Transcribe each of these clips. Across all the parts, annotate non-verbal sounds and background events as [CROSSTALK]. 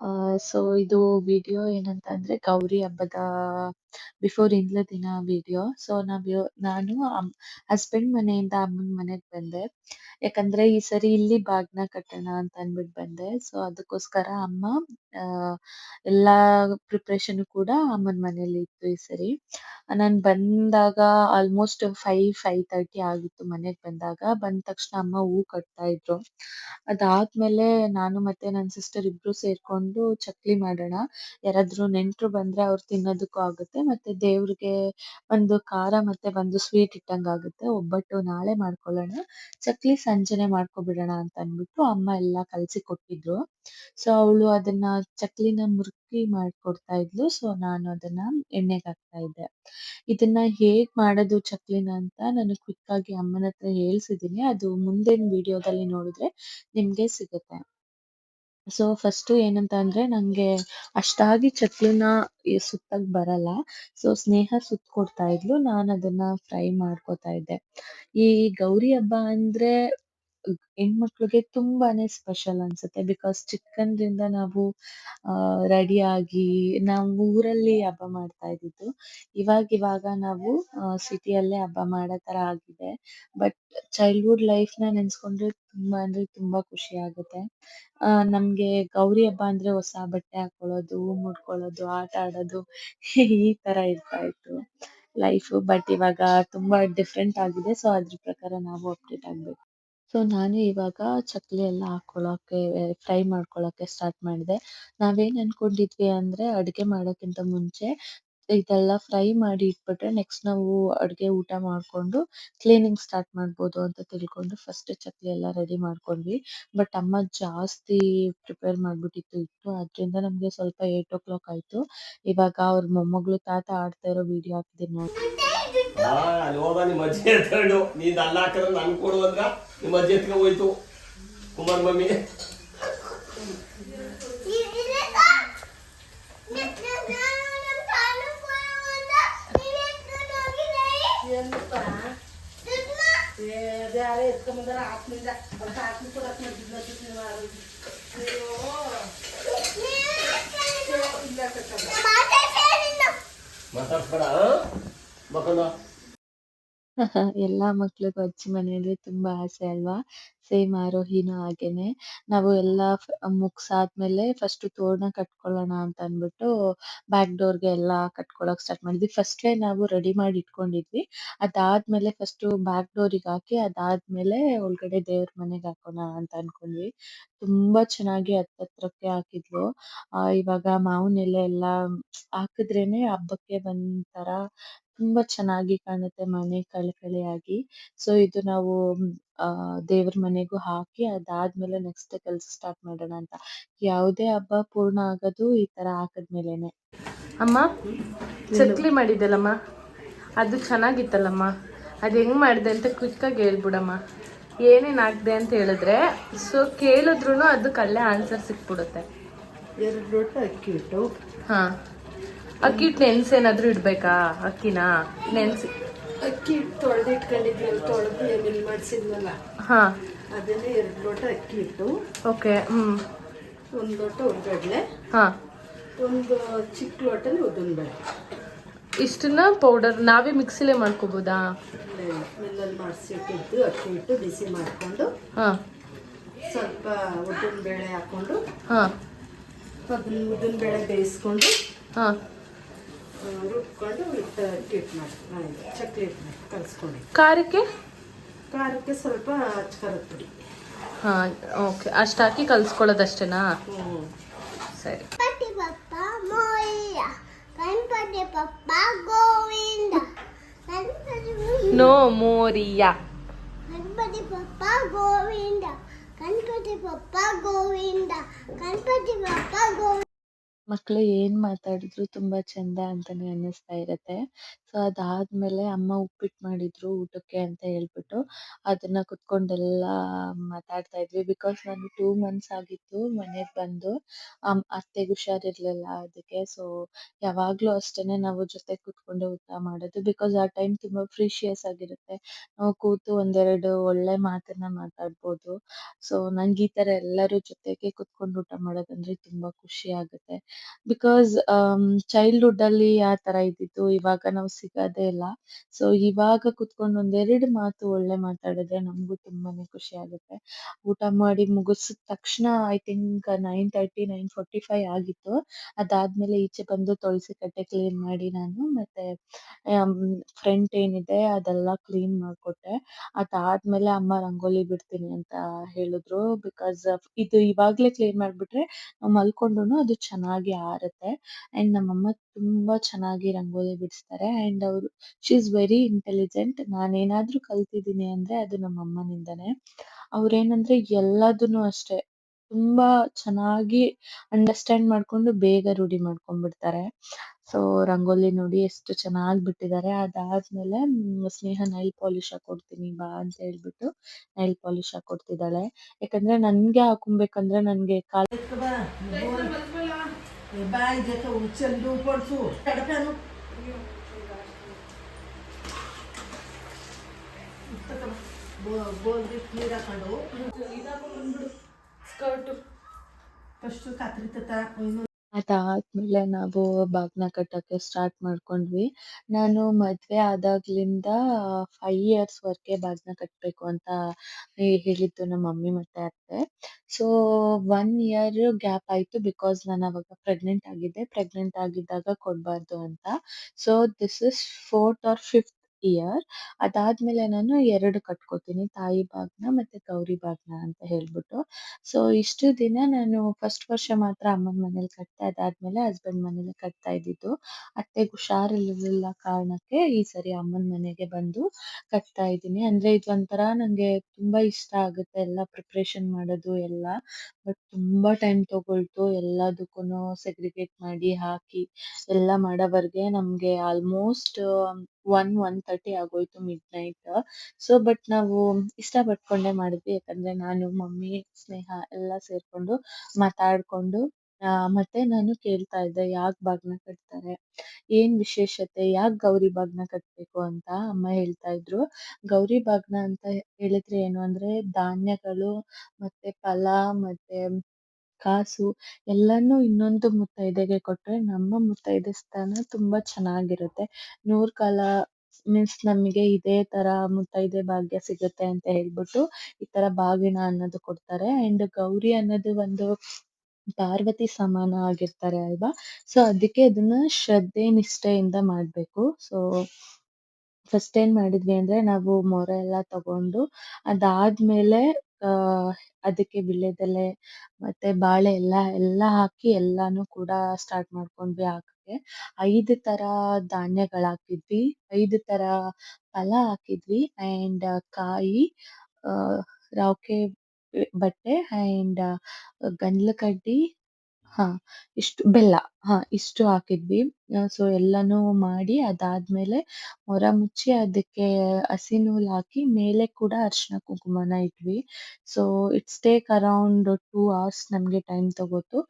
Channel so ಇದು video ಏನಂತ ಅಂದ್ರೆ ಗೌರಿ ಹಬ್ಬದ ಬಿಫೋರ್ ಇಂದ್ಲ ದಿನ ವಿಡಿಯೋ ಸೊ ನಾವ್ ನಾನು ಹಸ್ಬೆಂಡ್ ಮನೆಯಿಂದ ಅಮ್ಮನ ಮನೆಗೆ ಬಂದೆ. ಯಾಕಂದ್ರೆ ಈ ಸರಿ ಇಲ್ಲಿ ಬಾಗ್ನ ಕಟ್ಟೋಣ ಅಂತ ಅಂದ್ಬಿಟ್ಟು ಬಂದೆ. ಸೊ ಅದಕ್ಕೋಸ್ಕರ ಅಮ್ಮ, ಆ, ಎಲ್ಲಾ ಪ್ರಿಪರೇಷನ್ ಕೂಡ ಅಮ್ಮನ ಮನೇಲಿ ಇತ್ತು ಈ ಸರಿ. ನಾನ್ ಬಂದಾಗ ಆಲ್ಮೋಸ್ಟ್ ಫೈವ್ ಫೈವ್ ತರ್ಟಿ ಆಗಿತ್ತು ಮನೆಗ್ ಬಂದಾಗ. ಬಂದ ತಕ್ಷಣ ಅಮ್ಮ ಹೂ ಕಟ್ತಾ ಇದ್ರು. ಅದಾದ್ಮೇಲೆ ನಾನು ಮತ್ತೆ ನನ್ ಸಿಸ್ಟರ್ ಇಬ್ರು ಸೇರ್ಕೊಂಡು ಚಕ್ಲಿ ಮಾಡೋಣ. ಯಾರಾದ್ರೂ ನೆಂಟ್ರು ಬಂದ್ರೆ ಅವ್ರು ತಿನ್ನೋದಕ್ಕೂ ಆಗುತ್ತೆ. ಮತ್ತೆ ದೇವ್ರಿಗೆ ಒಂದು ಖಾರ ಮತ್ತೆ ಒಂದು ಸ್ವೀಟ್ ಇಟ್ಟಂಗ್ ಆಗುತ್ತೆ. ಒಬ್ಬಟ್ಟು ನಾಳೆ ಮಾಡ್ಕೊಳ್ಳೋಣ. ಚಕ್ಲಿ ಸಂಜೆನೆ ಮಾಡ್ಕೊಬಿಡೋಣ ಅಂತ ಅಂದ್ಬಿಟ್ಟು ಅಮ್ಮ ಎಲ್ಲ ಕಲಸಿ ಕೊಟ್ಟಿದ್ರು. ಸೊ ಅವಳು ಅದನ್ನ ಚಕ್ಲಿನ ಮುರ್ಕಿ ಮಾಡ್ಕೊಡ್ತಾ ಇದ್ಲು. ಸೊ ನಾನು ಅದನ್ನ ಎಣ್ಣೆಗೆ ಹಾಕ್ತಾ ಇದ್ದೆ. ಇದನ್ನ ಹೇಗ್ ಮಾಡೋದು ಚಕ್ಲಿನ ಅಂತ ನಾನು ಕ್ವಿಕ್ ಆಗಿ ಅಮ್ಮನ ಹತ್ರ ಹೇಳ್ಸಿದೀನಿ ಅದು ಮುಂದಿನ ವಿಡಿಯೋದಲ್ಲಿ ನೋಡಿದ್ರೆ ನಿಮ್ಗೆ ಸಿಗುತ್ತೆ. ಸೊ ಫಸ್ಟು ಏನಂತ ಅಂದ್ರೆ ನನಗೆ ಅಷ್ಟಾಗಿ ಚಕ್ಲಿನ ಸುತ್ತಕ್ ಬರಲ್ಲ. ಸೊ ಸ್ನೇಹ ಕೊಡ್ತಾ ಇದ್ಲು. ನಾನು ಅದನ್ನ ಫ್ರೈ ಮಾಡ್ಕೊತಾ ಇದ್ದೆ. ಈ ಗೌರಿ ಹಬ್ಬ ಅಂದ್ರೆ ಹೆಣ್ಮಕ್ಳಿಗೆ ತುಂಬಾನೇ ಸ್ಪೆಷಲ್ ಅನ್ಸುತ್ತೆ. ಬಿಕಾಸ್ ಚಿಕ್ಕಂದ್ರಿಂದ ನಾವು, ಆ ರೆಡಿ ಆಗಿ ನಾವು ಊರಲ್ಲಿ ಹಬ್ಬ ಮಾಡ್ತಾ ಇದ್ದಿದ್ದು. ಇವಾಗ ಇವಾಗ ನಾವು ಸಿಟಿಯಲ್ಲೇ ಹಬ್ಬ ಮಾಡೋ ತರ ಆಗಿದೆ. ಬಟ್ ಚೈಲ್ಡ್ಹುಡ್ ಲೈಫ್ನ ನೆನ್ಸ್ಕೊಂಡ್ರೆ ತುಂಬಾ ಅಂದ್ರೆ ತುಂಬಾ ಖುಷಿ ಆಗುತ್ತೆ. ನಮ್ಗೆ ಗೌರಿ ಹಬ್ಬ ಅಂದ್ರೆ ಹೊಸ ಬಟ್ಟೆ ಹಾಕೊಳ್ಳೋದು ಮುಡ್ಕೊಳ್ಳೋದು ಆಟ ಆಡೋದು [LAUGHS] ಈ ತರ ಇರ್ತಾ ಇತ್ತು ಲೈಫ್ ಬಟ್ ಇವಾಗ ತುಂಬಾ ಡಿಫ್ರೆಂಟ್ ಆಗಿದೆ. ಸೊ ಅದ್ರ ಪ್ರಕಾರ ನಾವು ಅಪ್ಡೇಟ್ ಆಗ್ಬೇಕು. ಸೊ ನಾನು ಇವಾಗ ಚಕ್ಲಿ ಎಲ್ಲ ಹಾಕೊಳಕ್ಕೆ ಫ್ರೈ ಮಾಡ್ಕೊಳಕ್ಕೆ ಸ್ಟಾರ್ಟ್ ಮಾಡಿದೆ. ನಾವೇನ್ ಅನ್ಕೊಂಡಿದ್ವಿ ಅಂದ್ರೆ ಅಡುಗೆ ಮಾಡೋಕ್ಕಿಂತ ಮುಂಚೆ ಇದೆಲ್ಲ ಫ್ರೈ ಮಾಡಿ ಇಟ್ಬಿಟ್ರೆ ನೆಕ್ಸ್ಟ್ ನಾವು ಅಡುಗೆ ಊಟ ಮಾಡ್ಕೊಂಡು ಕ್ಲೀನಿಂಗ್ ಸ್ಟಾರ್ಟ್ ಮಾಡ್ಬೋದು ಅಂತ ತಿಳ್ಕೊಂಡು ಫಸ್ಟ್ ಚಕ್ಲಿ ಎಲ್ಲ ರೆಡಿ ಮಾಡ್ಕೊಂಡ್ವಿ. ಬಟ್ ಅಮ್ಮ ಜಾಸ್ತಿ ಪ್ರಿಪೇರ್ ಮಾಡಿಬಿಟ್ಟಿತ್ತು ಹಿಟ್ಟು ಅದ್ರಿಂದ ನಮ್ಗೆ ಸ್ವಲ್ಪ ಏಟ್ ಓ ಕ್ಲಾಕ್ ಆಯ್ತು. ಇವಾಗ ಅವ್ರ ಮೊಮ್ಮಗಳು ತಾತ ಆಡ್ತಾ ಇರೋ ವಿಡಿಯೋ ಹಾಕಿದ್ದೀನಿ ನೋಡಿ. ಆ ಅಲ್ಲಿ ಹೋಗ ನಿಮ್ಮ ಅಜ್ಜಿ ಎತ್ಕೊಂಡು ನೀನ್ ಅಲ್ಲ ಹಾಕಿದ್ರೆ ನನ್ ಕೊಡು ಅಂದ್ರ ನಿಮ್ಮ ಅಜ್ಜಿ ಎತ್ಕೊ ಹೋಯ್ತು ಕುಮಾರ್ ಮಮ್ಮಿ ಯಾರೇ ಎತ್ಕೊಂಬಂದಾರ ಆತ್ಮಿಂದ ಅಂತ ಆತ್ಮ ಕೊಡಕ್ ಮಾಡಿದ್ನ ಇಲ್ಲ ಕಕ್ಕಲ್ಲ ಮಾತಾಡ್ಸ್ಬೇಡ [LAUGHS] ಎಲ್ಲ ಮಕ್ಳಿಗೂ ಅಜ್ಜಿ ಮನೆಯಲ್ಲಿ ತುಂಬಾ ಆಸೆ ಅಲ್ವಾ? ಸೇಮ್ ಆರೋಹಿನೂ ಹಾಗೇನೆ. ನಾವು ಎಲ್ಲ ಮುಗ್ಸಾದ್ಮೇಲೆ ಫಸ್ಟ್ ತೋರಣ ಕಟ್ಕೊಳ್ಳೋಣ ಅಂತ ಅಂದ್ಬಿಟ್ಟು ಬ್ಯಾಕ್ ಡೋರ್ಗೆ ಎಲ್ಲ ಕಟ್ಕೊಳಕ್ ಸ್ಟಾರ್ಟ್ ಮಾಡಿದ್ವಿ. ಫಸ್ಟೇ ನಾವು ರೆಡಿ ಮಾಡಿ ಇಟ್ಕೊಂಡಿದ್ವಿ. ಅದಾದ್ಮೇಲೆ ಫಸ್ಟ್ ಬ್ಯಾಕ್ ಡೋರಿಗೆ ಹಾಕಿ ಅದಾದ್ಮೇಲೆ ಒಳಗಡೆ ದೇವ್ರ ಮನೆಗೆ ಹಾಕೋಣ ಅಂತ ಅನ್ಕೊಂಡ್ವಿ. ತುಂಬಾ ಚೆನ್ನಾಗಿ ಹತ್ತತ್ರಕ್ಕೆ ಹಾಕಿದ್ಲು. ಇವಾಗ ಮಾವಿನ ಎಲೆ ಎಲ್ಲ ಹಾಕಿದ್ರೇನೆ ಹಬ್ಬಕ್ಕೆ ಒಂಥರ ತುಂಬಾ ಚೆನ್ನಾಗಿ ಕಾಣುತ್ತೆ ಮನೆ ಕಳೆ ಕಳೆಯಾಗಿ ಸೊ ಇದು ನಾವು ಆ ದೇವ್ರ ಮನೆಗೂ ಹಾಕಿ ಅದಾದ್ಮೇಲೆ ನೆಕ್ಸ್ಟ್ ಕೆಲಸ ಸ್ಟಾರ್ಟ್ ಮಾಡೋಣ ಅಂತ. ಯಾವುದೇ ಹಬ್ಬ ಪೂರ್ಣ ಆಗೋದು ಈ ತರ ಹಾಕಿದ್ಮೇಲೆನೆ ಅಮ್ಮ ಚಕ್ಲಿ ಮಾಡಿದ್ದಲ್ಲಮ್ಮ? ಅದು ಚೆನ್ನಾಗಿತ್ತಲ್ಲಮ್ಮ? ಅದು ಹೆಂಗ್ ಮಾಡಿದೆ ಅಂತ ಕ್ವಿಕ್ಕಾಗಿ ಹೇಳ್ಬಿಡಮ್ಮ. ಏನೇನ್ ಹಾಕ್ದೆ ಅಂತ ಹೇಳಿದ್ರೆ ಸೊ ಕೇಳಿದ್ರು ಅದಕ್ಕೆ ಅಲ್ಲೇ ಆನ್ಸರ್ ಸಿಕ್ಬಿಡುತ್ತೆ. ಎರಡು ಲೋಟ ಅಕ್ಕಿ ಹಿಟ್ಟು. ಹಾಂ. ಅಕ್ಕಿ ಹಿಟ್ಟು ನೆನ್ಸೇನಾದ್ರೂ ಇಡ್ಬೇಕಾ? ಅಕ್ಕಿನ? ನೆನ್ಸಿ. ಅಕ್ಕಿ ಹಿಟ್ಟು ತೊಳೆದು ಇಟ್ಕೊಂಡಿದ್ವಲ್ಲ ತೊಳೆದು ಮಿಲ್ ಮಾಡಿಸಿದ್ವಲ್ಲ ಹಾ. ಅದನ್ನೇ ಎರಡು ಲೋಟ ಅಕ್ಕಿ ಹಿಟ್ಟು ಓಕೆ ಹ್ಞೂ ಒಂದು ಲೋಟ ಉರ್ಗಡ್ಲೆ ಹಾ. ಒಂದು ಚಿಕ್ಕ ಲೋಟನ ಉದ್ದಿನಬೇಳೆ. ಇಷ್ಟನ್ನ ಪೌಡರ್ ನಾವೇ ಮಿಕ್ಸಿಲೇ ಮಾಡ್ಕೋಬೋದಾ? ಮಿಲ್ಲಲ್ಲಿ ಮಾಡಿಸಿ ಇಟ್ಟಿದ್ದು ಅಕ್ಕಿ ಹಿಟ್ಟು ಬಿಸಿ ಮಾಡಿಕೊಂಡು ಹಾಂ. ಸ್ವಲ್ಪ ಉದ್ದಿನಬೇಳೆ ಹಾಕೊಂಡು ಹಾಂ. ಅದನ್ನ ಉದ್ದಿನಬೇಳೆ ಬೇಯಿಸ್ಕೊಂಡು ಹಾಂ. ರುಬ್ಕೊಂಡು ಹಿಟ್ಟು ಮಾಡಿ ಚಕ್ಲಿ ಹಿಟ್ಟು ಮಾಡಿ ಕಲಿಸ್ಕೊಂಡು ಖಾರಕ್ಕೆ? ಖಾರಕ್ಕೆ ಸ್ವಲ್ಪ ಖಾರದ ಪುಡಿ. ಹಾಂ ಓಕೆ. ಅಷ್ಟು ಹಾಕಿ ಕಲ್ಸ್ಕೊಳ್ಳೋದಷ್ಟೇನಾ? ಹ್ಞೂ ಸರಿ ನೋ ಮೋರಿಯಾ. ಗಣಪತಿ ಪಪ್ಪ ಗೋವಿಂದ. ಗಣಪತಿ ಪಪ್ಪ ಗೋವಿಂದ. ಗಣಪತಿ ಬಪ್ಪ ಗೋವಿಂದ. ಮಕ್ಳು ಏನ್ ಮಾತಾಡಿದ್ರು ತುಂಬಾ ಚಂದ ಅಂತಾನೆ ಅನ್ನಿಸ್ತಾ ಇರತ್ತೆ. ಸೊ ಅದಾದ್ಮೇಲೆ ಅಮ್ಮ ಉಪ್ಪಿಟ್ಟು ಮಾಡಿದ್ರು ಊಟಕ್ಕೆ ಅಂತ ಹೇಳ್ಬಿಟ್ಟು ಅದನ್ನ ಕುತ್ಕೊಂಡೆಲ್ಲ ಮಾತಾಡ್ತಾ ಇದ್ವಿ. ಬಿಕಾಸ್ ನಾನು ಟೂ ಮಂತ್ಸ್ ಆಗಿತ್ತು ಮನೆಗ್ ಬಂದು. ಅಮ್, ಅತ್ತೆಗೆ ಹುಷಾರಿರ್ಲಿಲ್ಲ ಅದಕ್ಕೆ. ಸೊ ಯಾವಾಗ್ಲೂ ಅಷ್ಟೇನೆ ನಾವು ಜೊತೆ ಕುತ್ಕೊಂಡು ಊಟ ಮಾಡೋದು. ಬಿಕಾಸ್ ಆ ಟೈಮ್ ತುಂಬಾ ಫ್ರೀಶಿಯಸ್ ಆಗಿರುತ್ತೆ. ನಾವು ಕೂತು ಒಂದೆರಡು ಒಳ್ಳೆ ಮಾತನ್ನ ಮಾತಾಡ್ಬೋದು. ಸೊ ನಂಗೆ ಈ ತರ ಎಲ್ಲರೂ ಜೊತೆಗೆ ಕುತ್ಕೊಂಡು ಊಟ ಮಾಡೋದಂದ್ರೆ ತುಂಬಾ ಖುಷಿ ಆಗುತ್ತೆ. ಬಿಕಾಸ್ ಚೈಲ್ಡ್ಹುಡ್ ಅಲ್ಲಿ ಆ ತರ ಇದ್ದಿದ್ದು ಇವಾಗ ನಾವು ಸಿಗೋದೇ ಇಲ್ಲ. ಸೊ ಇವಾಗ ಕುತ್ಕೊಂಡು ಒಂದೆರಡು ಮಾತು ಒಳ್ಳೆ ಮಾತಾಡಿದ್ರೆ ನಮಗೂ ತುಂಬಾನೇ ಖುಷಿ ಆಗುತ್ತೆ. ಊಟ ಮಾಡಿ ಮುಗಿಸಿದ ತಕ್ಷಣ I think nine thirty nine forty five ಆಗಿತ್ತು. ಅದಾದ್ಮೇಲೆ ಈಚೆ ಬಂದು ತುಳಸಿ ಕಟ್ಟೆ ಕ್ಲೀನ್ ಮಾಡಿ ನಾನು ಮತ್ತೆ ಫ್ರಂಟ್ ಏನಿದೆ ಅದೆಲ್ಲ ಕ್ಲೀನ್ ಮಾಡ್ಕೊಟ್ಟೆ. ಅದಾದ್ಮೇಲೆ ಅಮ್ಮ ರಂಗೋಲಿ ಬಿಡ್ತೀನಿ ಅಂತ ಹೇಳಿದ್ರು ಬಿಕಾಸ್ ಇದು ಇವಾಗ್ಲೇ ಕ್ಲೀನ್ ಮಾಡ್ಬಿಟ್ರೆ ನಾವು ಮಲ್ಕೊಂಡ್ರುನು ಅದು ಚೆನ್ನಾಗಿ ಆರುತ್ತೆ. ಅಂಡ್ ನಮ್ಮಮ್ಮ ತುಂಬಾ ಚೆನ್ನಾಗಿ ರಂಗೋಲಿ ಬಿಡಿಸ್ತಾರೆ. ಅಂಡ್ ಅವರು ಶಿ ಇಸ್ ವೆರಿ ಇಂಟೆಲಿಜೆಂಟ್ ನಾನೇನಾದ್ರೂ ಕಲ್ತಿದ್ದೀನಿ ಅಂದ್ರೆ ಅದು ನಮ್ಮ ಅಮ್ಮನಿಂದಾನೆ. ಅವ್ರೇನಂದ್ರೆ ಎಲ್ಲದನ್ನು ಅಷ್ಟೇ. ತುಂಬಾ ಚೆನ್ನಾಗಿ ಅಂಡರ್ಸ್ಟ್ಯಾಂಡ್ ಮಾಡ್ಕೊಂಡು ಬೇಗ ರೂಢಿ ಮಾಡ್ಕೊಂಡ್ಬಿಡ್ತಾರೆ. ಸೊ ರಂಗೋಲಿ ನೋಡಿ ಎಷ್ಟು ಚೆನ್ನಾಗಿ ಬಿಟ್ಟಿದ್ದಾರೆ. ಅದಾದ್ಮೇಲೆ ಸ್ನೇಹ ನೈಲ್ ಪಾಲಿಶ್ ಹಾಕೊಡ್ತೀನಿ ಬಾ ಅಂತ ಹೇಳ್ಬಿಟ್ಟು ನೈಲ್ ಪಾಲಿಶ್ ಹಾಕೊಡ್ತಿದ್ದಾಳೆ. ಯಾಕಂದ್ರೆ ನನ್ಗೆ ಹಾಕೊಂಬೇಕಂದ್ರೆ ನನ್ಗೆ ಕಾಲ್ એ બાઈ જે તો ઉછેલું પડશું તડકાનું ಸ್ಕರ್ಟ್ ಫಸ್ಟ್ ಕಾತ್ರಿ ತತ್ತರ ಕೊಯ್ನು ಅದಾದ್ಮೇಲೆ ನಾವು ಬಾಗ್ನ ಕಟ್ಟಕ್ಕೆ ಸ್ಟಾರ್ಟ್ ಮಾಡ್ಕೊಂಡ್ವಿ. ನಾನು ಮದ್ವೆ ಆದಾಗ್ಲಿಂದ ಫೈವ್ ಇಯರ್ಸ್ ವರ್ಗೆ ಬಾಗ್ನ ಕಟ್ಬೇಕು ಅಂತ ಹೇಳಿದ್ದು ನಮ್ಮ ಮಮ್ಮಿ ಮತ್ತೆ ಅತ್ತೆ. ಸೊ ಒನ್ ಇಯರ್ ಗ್ಯಾಪ್ ಆಯ್ತು ಬಿಕಾಸ್ ನಾನು ಅವಾಗ ಪ್ರೆಗ್ನೆಂಟ್ ಆಗಿದ್ದೆ. ಪ್ರೆಗ್ನೆಂಟ್ ಆಗಿದ್ದಾಗ ಕೊಡ್ಬಾರ್ದು ಅಂತ. So this is fourth or fifth year ಅದಾದ್ಮೇಲೆ ನಾನು ಎರಡು ಕಟ್ಕೋತೀನಿ, ತಾಯಿ ಭಾಗ್ನ ಮತ್ತೆ ಗೌರಿ ಭಾಗ್ನ ಅಂತ ಹೇಳ್ಬಿಟ್ಟು. ಸೊ ಇಷ್ಟು ದಿನ ನಾನು ಫಸ್ಟ್ ವರ್ಷ ಮಾತ್ರ ಅಮ್ಮನ ಮನೇಲಿ ಕಟ್ತಾ ಅದಾದ್ಮೇಲೆ ಹಸ್ಬೆಂಡ್ ಮನೇಲಿ ಕಟ್ತಾ ಇದ್ದಿದ್ದು. ಅತ್ತೆಗೆ ಹುಷಾರಿಲ್ಲ ಕಾರಣಕ್ಕೆ ಈ ಸರಿ ಅಮ್ಮನ ಮನೆಗೆ ಬಂದು ಕಟ್ತಾ ಇದ್ದೀನಿ. ಅಂದ್ರೆ ಇದು ಒಂಥರ ನಂಗೆ ತುಂಬಾ ಇಷ್ಟ ಆಗುತ್ತೆ ಎಲ್ಲ ಪ್ರಿಪ್ರೇಷನ್ ಮಾಡೋದು ಎಲ್ಲ. ಬಟ್ ತುಂಬಾ ಟೈಮ್ ತಗೊಳ್ತು, ಎಲ್ಲದಕ್ಕೂನು ಸೆಗ್ರಿಗೇಟ್ ಮಾಡಿ ಹಾಕಿ ಎಲ್ಲ ಮಾಡೋವರೆಗೆ ನಮ್ಗೆ ಆಲ್ಮೋಸ್ಟ್ ಒನ್ ಒನ್ ತರ್ಟಿ ಆಗೋಯ್ತು ಮಿಡ್ ನೈಟ್ ಸೊ ಬಟ್ ನಾವು ಇಷ್ಟ ಪಟ್ಕೊಂಡೆ ಮಾಡಿದ್ವಿ. ಯಾಕಂದ್ರೆ ನಾನು, ಮಮ್ಮಿ, ಸ್ನೇಹ ಎಲ್ಲ ಸೇರ್ಕೊಂಡು ಮಾತಾಡ್ಕೊಂಡು, ಆ, ಮತ್ತೆ ನಾನು ಕೇಳ್ತಾ ಇದ್ದೆ, ಯಾಕ್ ಬಾಗ್ನ ಕಟ್ತಾರೆ? ಏನ್ ವಿಶೇಷತೆ? ಯಾಕ್ ಗೌರಿ ಬಾಗ್ನ ಕಟ್ಬೇಕು ಅಂತ ಅಮ್ಮ ಹೇಳ್ತಾ ಇದ್ರು. ಗೌರಿ ಬಾಗ್ನ ಅಂತ ಹೇಳಿದ್ರೆ ಏನು ಅಂದ್ರೆ ಧಾನ್ಯಗಳು ಮತ್ತೆ ಫಲ ಮತ್ತೆ ಕಾಸು ಎಲ್ಲಾನು ಇನ್ನೊಂದು ಮುತ್ತೈದೆಗೆ ಕೊಟ್ರೆ ನಮ್ಮ ಮುತ್ತೈದೆ ಸ್ಥಾನ ತುಂಬಾ ಚೆನ್ನಾಗಿರುತ್ತೆ. ನೂರ್ ಕಾಲ ಮೀನ್ಸ್ ನಮಗೆ ಇದೇ ತರ ಮುತ್ತೈದೆ ಭಾಗ್ಯ ಸಿಗುತ್ತೆ ಅಂತ ಹೇಳ್ಬಿಟ್ಟು ಈ ತರ ಬಾಗಿನ ಅನ್ನೋದು ಕೊಡ್ತಾರೆ. ಅಂಡ್ ಗೌರಿ ಅನ್ನೋದು ಒಂದು ಪಾರ್ವತಿ ಸಮಾನ ಆಗಿರ್ತಾರೆ ಅಲ್ವಾ? ಸೊ ಅದಕ್ಕೆ ಅದನ್ನ ಶ್ರದ್ಧೆ ನಿಷ್ಠೆಯಿಂದ ಮಾಡ್ಬೇಕು. ಸೊ ಫಸ್ಟ್ ಏನ್ ಮಾಡಿದ್ವಿ ಅಂದ್ರೆ ನಾವು ಮೊರೆ ಎಲ್ಲ ತಗೊಂಡು ಅದಾದ್ಮೇಲೆ ಅದಕ್ಕೆ ವೀಳ್ಯದೆಲೆ ಮತ್ತೆ ಬಾಳೆ ಎಲ್ಲ ಎಲ್ಲ ಹಾಕಿ ಎಲ್ಲಾನು ಕೂಡ ಸ್ಟಾರ್ಟ್ ಮಾಡ್ಕೊಂಡ್ವಿ ಹಾಕಕ್ಕೆ. ಐದು ತರ ಧಾನ್ಯಗಳು ಹಾಕಿದ್ವಿ. ಐದು ತರ ಫಲ ಹಾಕಿದ್ವಿ ಅಂಡ್ ಕಾಯಿ ರವಕೆ ಬಟ್ಟೆ ಅಂಡ್ ಗಂಡ್ಲ ಹಾ, ಇಷ್ಟು ಬೆಲ್ಲ. ಹಾ, ಇಷ್ಟು ಹಾಕಿದ್ವಿ. ಸೊ ಎಲ್ಲಾನು ಮಾಡಿ ಅದಾದ್ಮೇಲೆ ಹೊರ ಮುಚ್ಚಿ ಅದಕ್ಕೆ ಹಸಿ ನೂಲ್ ಹಾಕಿ ಮೇಲೆ ಕೂಡ ಅರ್ಶಿನ ಕುಂಕುಮನ ಇಟ್ವಿ. So it's take around two hours ನಮ್ಗೆ time ತಗೋತು.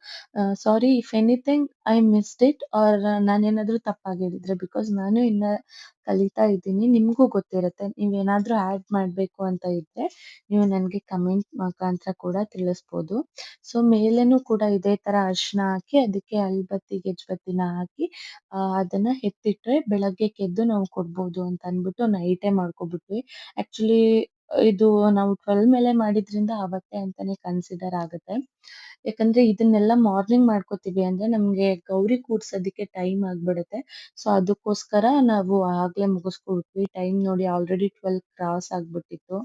Sorry if anything I missed it or ನಾನೇನಾದ್ರೂ ತಪ್ಪಾಗಿ ಹೇಳಿದ್ರೆ ಬಿಕಾಸ್ ನಾನು ಇನ್ನ ಕಲಿತಾ ಇದ್ದೀನಿ, ನಿಮ್ಗೂ ಗೊತ್ತಿರುತ್ತೆ. ನೀವೇನಾದ್ರೂ ಆಡ್ ಮಾಡ್ಬೇಕು ಅಂತ ಇದ್ರೆ ನೀವು ನನ್ಗೆ ಕಮೆಂಟ್ ಮುಖಾಂತರ ಕೂಡ ತಿಳಿಸ್ಬೋದು. ಸೊ ಮೇಲೇನು ಕೂಡ ಇದೇ ತರ ಅರಿಶಿನ ಹಾಕಿ ಅದಕ್ಕೆ ಅಲ್ಬತ್ತಿ ಗೆಜ್ಬತ್ತಿನ ಹಾಕಿ ಅದನ್ನ ಎತ್ತಿಟ್ರೆ ಬೆಳಗ್ಗೆ ಎದ್ದು ನಾವು ಕೊಡ್ಬೋದು ಅಂತ ಅಂದ್ಬಿಟ್ಟು ನೈಟೇ ಮಾಡ್ಕೊಬಿಟ್ವಿ. ಆಕ್ಚುಲಿ ಇದು ನಾವು ಟ್ವೆಲ್ ಮೇಲೆ ಮಾಡಿದ್ರಿಂದ ಅವತ್ತೇ ಅಂತಾನೆ ಕನ್ಸಿಡರ್ ಆಗುತ್ತೆ ಯಾಕಂದ್ರೆ ಇದನ್ನೆಲ್ಲ ಮಾರ್ನಿಂಗ್ ಮಾಡ್ಕೋತೀವಿ ಅಂದ್ರೆ ನಮ್ಗೆ ಗೌರಿ ಕೂಡ್ಸೋದಕ್ಕೆ ಟೈಮ್ ಆಗ್ಬಿಡುತ್ತೆ. ಸೊ, ಅದಕ್ಕೋಸ್ಕರ ನಾವು ಆಗ್ಲೇ ಮುಗಿಸ್ಕೊಬಿಟ್ವಿ ಟೈಮ್ ನೋಡಿ ಆಲ್ರೆಡಿ ಟ್ವೆಲ್ ಕ್ರಾಸ್ ಆಗ್ಬಿಟ್ಟಿತ್ತು.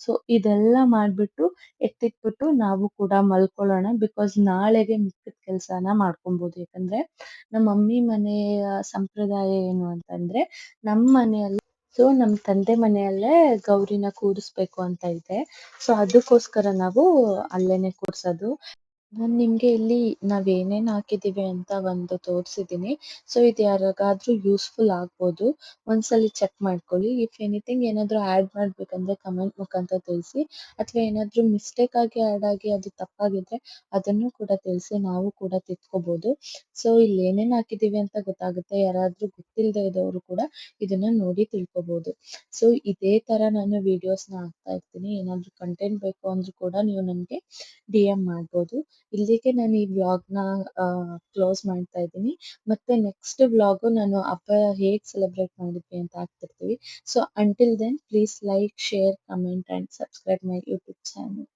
ಸೊ ಇದೆಲ್ಲ ಮಾಡ್ಬಿಟ್ಟು ಎತ್ತಿಟ್ಬಿಟ್ಟು ನಾವು ಕೂಡ ಮಲ್ಕೊಳ್ಳೋಣ ಬಿಕಾಸ್ ನಾಳೆಗೆ ಮಿಕ್ಕಿದ ಕೆಲ್ಸನ ಮಾಡ್ಕೊಬೋದು. ಯಾಕಂದ್ರೆ ನಮ್ಮ ಮಮ್ಮಿ ಮನೆಯ ಸಂಪ್ರದಾಯ ಏನು ಅಂತಂದ್ರೆ ನಮ್ಮ ಮನೆಯಲ್ಲಿ, ಸೊ ನಮ್ ತಂದೆ ಮನೆಯಲ್ಲೇ ಗೌರಿನ ಕೂರಿಸ್ಬೇಕು ಅಂತ ಇದೆ. ಸೊ ಅದಕ್ಕೋಸ್ಕರ ನಾವು ಅಲ್ಲೇನೆ ಕೂರ್ಸೋದು. ನಾನು ನಿಮಗೆ ಇಲ್ಲಿ ನಾವು ಏನೇನು ಹಾಕಿದ್ದೀವಿ ಅಂತ ಒಂದು ತೋರಿಸಿದ್ದೀನಿ ಸೊ ಇದು ಯಾರಿಗಾದ್ರೂ ಯೂಸ್ಫುಲ್ ಆಗ್ಬೋದು. ಒಂದ್ಸಲಿ ಚೆಕ್ ಮಾಡ್ಕೊಳ್ಳಿ. ಇಫ್ ಎನಿಥಿಂಗ್ ಏನಾದರೂ ಆ್ಯಡ್ ಮಾಡಬೇಕಂದ್ರೆ ಕಮೆಂಟ್ ಮುಖಾಂತರ ತಿಳಿಸಿ. ಅಥವಾ ಏನಾದರೂ ಮಿಸ್ಟೇಕ್ ಆಗಿ ಆ್ಯಡ್ ಆಗಿ ಅದು ತಪ್ಪಾಗಿದ್ರೆ ಅದನ್ನು ಕೂಡ ತಿಳಿಸಿ, ನಾವು ಕೂಡ ತಿದ್ಕೋಬೋದು. ಸೊ ಇಲ್ಲಿ ಏನೇನು ಹಾಕಿದ್ದೀವಿ ಅಂತ ಗೊತ್ತಾಗುತ್ತೆ. ಯಾರಾದರೂ ಗೊತ್ತಿಲ್ಲದೆ ಇದ್ದವರು ಕೂಡ ಇದನ್ನ ನೋಡಿ ತಿಳ್ಕೊಬೋದು. ಸೊ ಇದೇ ಥರ ನಾನು ವೀಡಿಯೋಸ್ನ ಹಾಕ್ತಾ ಇರ್ತೀನಿ. ಏನಾದರೂ ಕಂಟೆಂಟ್ ಬೇಕು ಅಂದರೂ ಕೂಡ ನೀವು ನನಗೆ ಡಿ ಎಂ ಮಾಡ್ಬೋದು. ಇಲ್ಲಿಗೆ ನಾನು ಈ ವ್ಲಾಗ್ನ ಕ್ಲೋಸ್ ಮಾಡ್ತಾ ಇದ್ದೀನಿ. ಮತ್ತೆ ನೆಕ್ಸ್ಟ್ ವ್ಲಾಗು ನಾನು ಹಬ್ಬ ಹೇಗೆ ಸೆಲೆಬ್ರೇಟ್ ಮಾಡಿದ್ವಿ ಅಂತ ಹಾಕ್ತಿರ್ತೀವಿ. So until then please like share comment and subscribe my YouTube channel